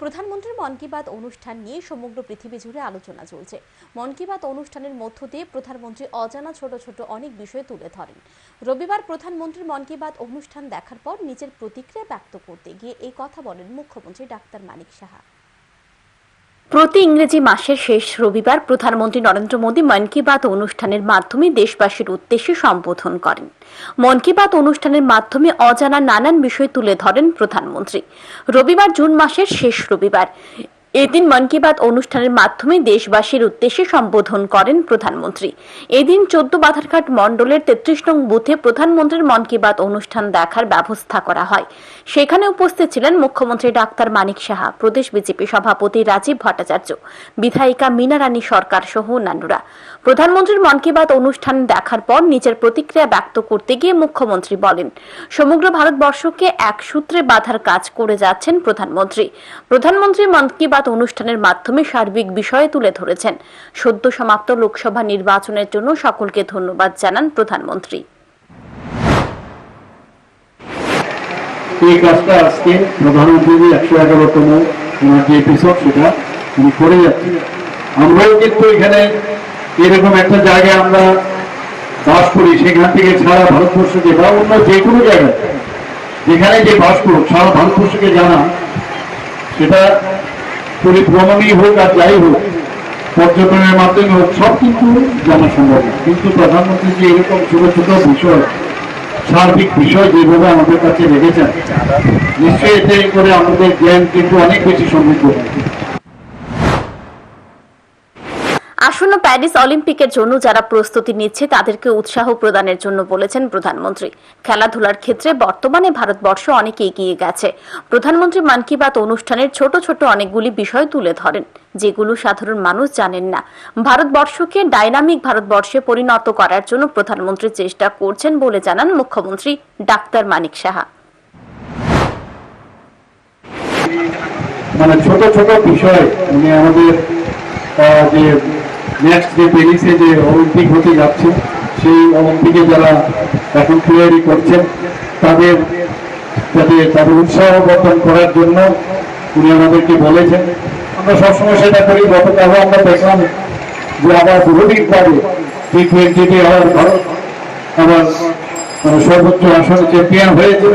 প্রধানমন্ত্রীর মন কি বাত অনুষ্ঠান নিয়ে সমগ্র পৃথিবী জুড়ে আলোচনা চলছে। মন কি বাত অনুষ্ঠানের মধ্য দিয়ে প্রধানমন্ত্রী অজানা ছোট ছোট অনেক বিষয় তুলে ধরেন। রবিবার প্রধানমন্ত্রীর মন কি বাত অনুষ্ঠান দেখার পর নিজের প্রতিক্রিয়া ব্যক্ত করতে গিয়ে এই কথা বলেন মুখ্যমন্ত্রী ডাক্তার মানিক সাহা। প্রতি ইংরেজি মাসের শেষ রবিবার প্রধানমন্ত্রী নরেন্দ্র মোদী মন কি বাত অনুষ্ঠানের মাধ্যমে দেশবাসীর উদ্দেশ্যে সম্বোধন করেন। মন কি বাত অনুষ্ঠানের মাধ্যমে অজানা নানান বিষয় তুলে ধরেন প্রধানমন্ত্রী। রবিবার জুন মাসের শেষ রবিবার। এদিন মন কি বাত অনুষ্ঠানের মাধ্যমে দেশবাসীর উদ্দেশ্যে সম্বোধন করেন প্রধানমন্ত্রী। এদিন চোদ্দ বাধারঘাট মণ্ডলের তেত্রিশ নং বুথে প্রধানমন্ত্রীর মন কি বাত অনুষ্ঠান দেখার ব্যবস্থা করা হয়। সেখানে উপস্থিত ছিলেন মুখ্যমন্ত্রী ডাক্তার মানিক সাহা, প্রদেশ বিজেপি সভাপতি রাজীব ভট্টাচার্য, বিধায়িকা মীনা রানী সরকার সহ অন্যান্যরা। প্রধানমন্ত্রীর মন কি বাত অনুষ্ঠান দেখার পর নিজের প্রতিক্রিয়া ব্যক্ত করতে গিয়ে মুখ্যমন্ত্রী বলেন, সমগ্র ভারতবর্ষকে এক সূত্রে বাঁধার কাজ করে যাচ্ছেন প্রধানমন্ত্রী। প্রধানমন্ত্রী মন কি বাত অনুষ্ঠানের মাধ্যমে সার্বিক বিষয়ে তুলে ধরেছেন। সদ্য সমাপ্ত লোকসভা নির্বাচনের জন্য সকলকে ধন্যবাদ জানান প্রধানমন্ত্রী। এই কাজটা আজকে প্রধানমন্ত্রী একশো এগারোতম ওনার যে এপিসোড সেটা উনি করে যাচ্ছেন। আমরাও কিন্তু এখানে এরকম একটা জায়গায় আমরা বাস করি, সেখান থেকে সারা ভারতবর্ষকে বা অন্য যে কোনো জায়গায় যেখানে যে বাস করুক, সারা ভারতবর্ষকে জানা সেটা পরিভ্রমণই হোক আর যাই হোক, পর্যটনের মাধ্যমে হোক, সব কিন্তু জানা সম্ভব কিন্তু প্রধানমন্ত্রী যে এরকম ছোট ছোট বিষয়, সার্বিক বিষয় যেভাবে আমাদের কাছে রেখেছেন, নিশ্চয়ই এতে করে আমাদের জ্ঞান কিন্তু অনেক বেশি সমৃদ্ধ। আসন্ন প্যারিস অলিম্পিকের জন্য যারা প্রস্তুতি নিচ্ছে, তাদেরকে উৎসাহ প্রদানের জন্য বলেছেন প্রধানমন্ত্রী। খেলাধুলার ক্ষেত্রে বর্তমানে ভারতবর্ষ অনেক এগিয়ে গেছে। প্রধানমন্ত্রী মান কি বাত অনুষ্ঠানের ছোট ছোট অনেকগুলি বিষয় তুলে ধরেন, যেগুলো সাধারণ মানুষ জানেন না। ভারতবর্ষকে ডাইনামিক ভারতবর্ষে পরিণত করার জন্য প্রধানমন্ত্রী চেষ্টা করছেন বলে জানান মুখ্যমন্ত্রী ডাক্তার মানিক সাহা। মানে ছোট ছোট বিষয় মানে আমাদের যে নেক্সট যে প্যারিসে যে অলিম্পিক হতে যাচ্ছে, সেই অলিম্পিকে যারা এখন তৈরি করছেন, তাদের যাতে তাদের উৎসাহ বর্ধন করার জন্য উনি আমাদেরকে বলেছেন। আমরা সবসময় সেটা করি, গতকালও আমরা দেখলাম যে আবার বহুদিন পরে টি টোয়েন্টিতে আবার ভারত আবার সর্বোচ্চ আসন চ্যাম্পিয়ন হয়েছে।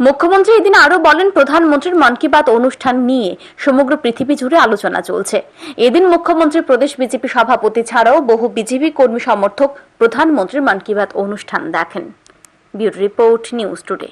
মুখ্যমন্ত্রী এদিন আরও বলেন, প্রধানমন্ত্রীর মন কি বাত অনুষ্ঠান নিয়ে সমগ্র পৃথিবী জুড়ে আলোচনা চলছে। এদিন মুখ্যমন্ত্রী প্রদেশ বিজেপি সভাপতি ছাড়াও বহু বিজেপি কর্মী সমর্থক প্রধানমন্ত্রীর মন কি বাত অনুষ্ঠান দেখেন। Bureau report news today.